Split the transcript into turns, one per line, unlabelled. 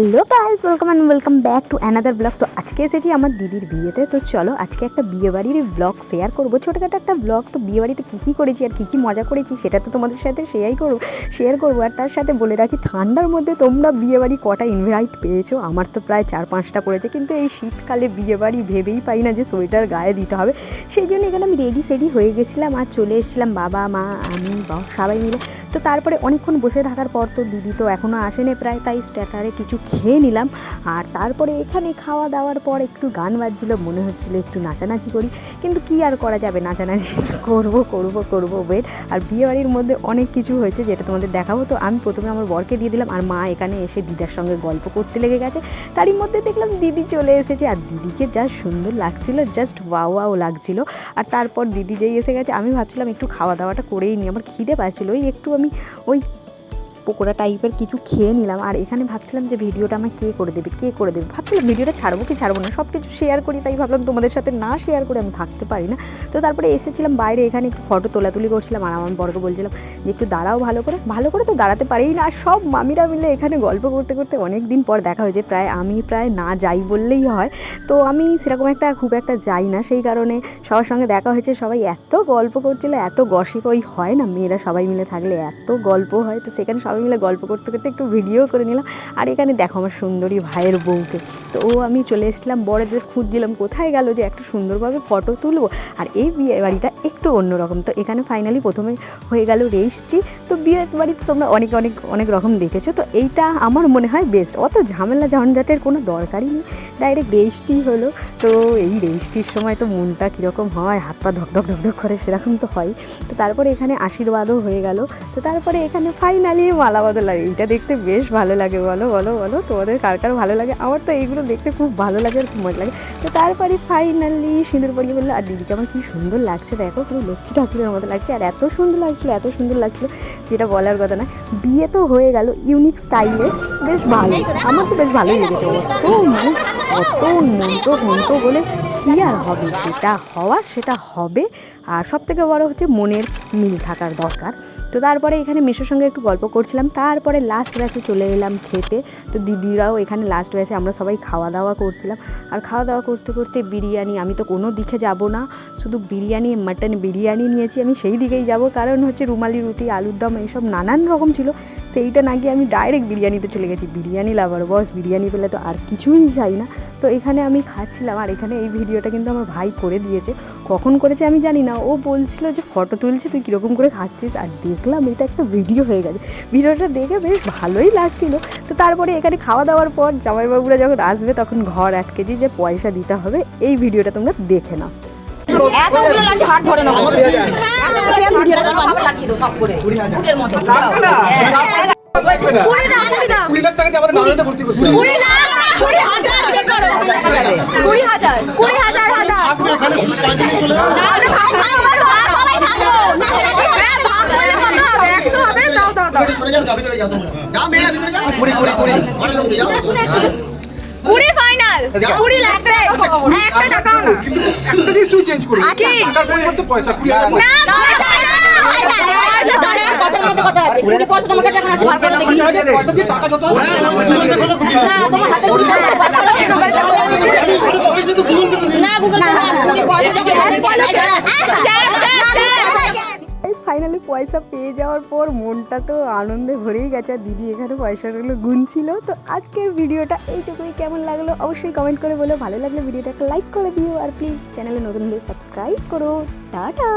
Hello guys welcome and welcome back to another blog তো আজকে এসেছি আমার দিদির বিয়েতে। তো চলো আজকে একটা বিয়ে বাড়ির ব্লগ শেয়ার করব। ছোটোখাটো একটা ব্লগ তো বিয়ে বাড়িতে কী কী করেছি আর কী কী মজা করেছি সেটা তো তোমাদের সাথে শেয়ারই করব শেয়ার করব। আর তার সাথে বলে রাখি, ঠান্ডার মধ্যে তোমরা বিয়ে বাড়ি কটা ইনভাইট পেয়েছ? আমার তো প্রায় চার পাঁচটা পড়েছে। কিন্তু এই শীতকালে বিয়ে বাড়ি ভেবেই পাই না যে সোয়েটার গায়ে দিতে হবে। সেই জন্য এখানে আমি রেডি সেডি হয়ে গেছিলাম আর চলে এসেছিলাম বাবা, মা, আমি সবাই মিলে। তো তারপরে অনেকক্ষণ বসে থাকার পর তো দিদি তো এখনও আসেনি প্রায়। তাই স্ট্যাটারে কিছু খেয়ে নিলাম। আর তারপরে এখানে খাওয়া দাওয়ার পর একটু গান বাজছিল, মনে হচ্ছিল একটু নাচানাচি করি। কিন্তু কি আর করা যাবে? নাচানাচি করব করব করব ওয়েট আর বিয়েবাড়ির মধ্যে অনেক কিছু হয়েছে যেটা তোমাদের দেখাবো। তো আমি প্রথমে আমার বরকে দিয়ে দিলাম, আর মা এখানে এসে দিদার সঙ্গে গল্প করতে লেগে গেছে। তারই মধ্যে দেখলাম দিদি চলে এসেছে, আর দিদিকে যা সুন্দর লাগছিল জাস্ট ওয়াও ওয়াও লাগছিল। আর তারপর দিদি যেই এসে গেছে, আমি ভাবছিলাম একটু খাওয়া দাওয়াটা করেই নিই আমার খিদে পাচ্ছিল, ওই একটু আমি ওই পকোড়া টাইপের কিছু খেয়ে নিলাম। আর এখানে ভাবছিলাম যে ভিডিওটা আমার কে করে দেবে, কে করে দেবে? ভাবছিলাম ভিডিওটা ছাড়বো কি ছাড়বো না সব কিছু শেয়ার করি, তাই ভাবলাম তোমাদের সাথে না শেয়ার করে আমি থাকতে পারি না। তো তারপরে এসেছিলাম বাইরে, এখানে একটু ফটো তোলাতুলি করছিলাম আর আমার বড়কে বলছিলাম যে একটু দাঁড়াও ভালো করে। ভালো করে তো দাঁড়াতে পারিই না, আর সব মামিরা মিলে এখানে গল্প করতে করতে অনেক দিন পর দেখা হয়েছে, প্রায় আমি প্রায় না যাই বললেই হয়। তো আমি সেরকম একটা খুব একটা যাই না, সেই কারণে সবার সঙ্গে দেখা হয়েছে, সবাই এত গল্প করছিল, এত গসিপ ওই হয় না, মেয়েরা সবাই মিলে থাকলে এত গল্প হয়, তো সেখানে সবাই মিলে গল্প করতে করতে একটু ভিডিও করে নিলাম। আর এখানে দেখো আমার সুন্দরী ভাইয়ের বউকে। তো ও আমি চলে এসেছিলাম বড়দের খুঁজছিলাম, কোথায় গেল যে একটু সুন্দরভাবে ফটো তুলবো? আর এই বিয়ে বাড়িটা একটু অন্যরকম। তো এখানে ফাইনালি প্রথমে হয়ে গেল রেজিস্ট্রি তো বিয়ে বাড়িতে তোমরা অনেক অনেক অনেক রকম দেখেছ। তো এইটা আমার মনে হয় বেস্ট অত ঝামেলা ঝঞ্ঝাটের কোনো দরকারই নেই। ডাইরেক্ট রেজিস্ট্রি হলো। তো এই রেজিস্ট্রির সময় তো মনটা কীরকম হয়, হাত পা ধক ধক ধক ধক করে সেরকম তো হয়। তো তারপরে এখানে আশীর্বাদও হয়ে গেল। তো তারপরে এখানে ফাইনালি বদল লাগে। এইটা দেখতে বেশ ভালো লাগে, বলো বলো বলো। তোমাদের কার কার ভালো লাগে? আমার তো এইগুলো দেখতে খুব ভালো লাগে আর খুব মজা লাগে। তো তারপরে ফাইনালি সিঁদুর পরিয়ে বলল, আর দিদিকে আমার কী সুন্দর লাগছে দেখো, পুরো লক্ষ্মী ঠাকুরের মতো লাগছে। আর এত সুন্দর লাগছিল, এত সুন্দর লাগছিল, যেটা বলার কথা না। বিয়ে তো হয়ে গেল ইউনিক স্টাইলে বেশ ভালো। আমার তো বেশ ভালোই লেগেছে অত মানে অত মন্ত্র মন্ত্র বলে কী আর হবে? যেটা হওয়ার সেটা হবে। আর সব থেকে বড় হচ্ছে মনের মিল থাকার দরকার। তো তারপরে এখানে মেশোর সঙ্গে একটু গল্প করছিলাম। তারপরে লাস্ট ব্যাচে চলে এলাম খেতে। তো দিদিরাও এখানে লাস্ট ব্যাচে আমরা সবাই খাওয়া দাওয়া করছিলাম। আর খাওয়া দাওয়া করতে করতে বিরিয়ানি, আমি তো কোনো দিকে যাব না। শুধু বিরিয়ানি মাটন বিরিয়ানি নিয়েছি, আমি সেই দিকেই যাব। কারণ হচ্ছে রুমালি রুটি, আলুর দম, এইসব নানান রকম ছিল। সেইটা না গিয়ে আমি ডাইরেক্ট বিরিয়ানিতে চলে গেছি। বিরিয়ানি লাভার বস বিরিয়ানি পেলে তো আর কিছুই চাই না। তো এখানে আমি খাচ্ছিলাম আর এখানে এই ভিডিওটা কিন্তু আমার ভাই করে দিয়েছে। কখন করেছে আমি জানি না। ও বলছিল যে ফটো তুলছে, তুই কীরকম করে খাচ্ছিস? আর দেখলাম এটা একটা ভিডিও হয়ে গেছে। ভিডিওটা দেখে বেশ ভালোই লাগছিল। তো তারপরে এখানে খাওয়া দাওয়ার পর জামাইবাবুরা যখন আসবে তখন ঘর এক কেজি যে পয়সা দিতে হবে, এই ভিডিওটা তোমরা দেখে নাও।
এতগুলো লাগছে হাত ধরে না সেম ভিডিওটা কেন আবার লাগিয়ে দাও টপ করে ফুটের মতো কুড়ি দাও কুড়ি দাও
কুড়ি লাখ টাকা আমাদের নারায়ণতে ভর্তি করতে হবে।
কুড়ি লাখ কুড়ি হাজার কুড়ি হাজার কুড়ি হাজার হাজার আরে ভাই, ভাই, ভাই, ভাই, সবাই থাকো। হ্যাঁ, ভাগ করে কথা হবে, একশো হবে, দাও, কুড়ি লাখ রে। একটা টাকাও না।
একটা জিনিস তুই চেঞ্জ করবি টাকার পরিবর্তে পয়সা কুড়ি হাজার
না, পয়সা কথার মধ্যে কথা আছে। পয়সা তোমার কাছে এখন আছে, বার করে দেখি।
পয়সা দিয়ে টাকা যত
না, তোমার হাতে
পয়সা পেয়ে যাওয়ার পর মনটা তো আনন্দে ভরেই গেছে। আর দিদি এখানে পয়সাগুলো গুনছিল। তো আজকের ভিডিওটা এইটুকুই। কেমন লাগল অবশ্যই কমেন্ট করে বলো। ভালো লাগলে ভিডিওটাকে লাইক করে দিও। আর প্লিজ চ্যানেলে নতুন হলে সাবস্ক্রাইব করো। টাটা!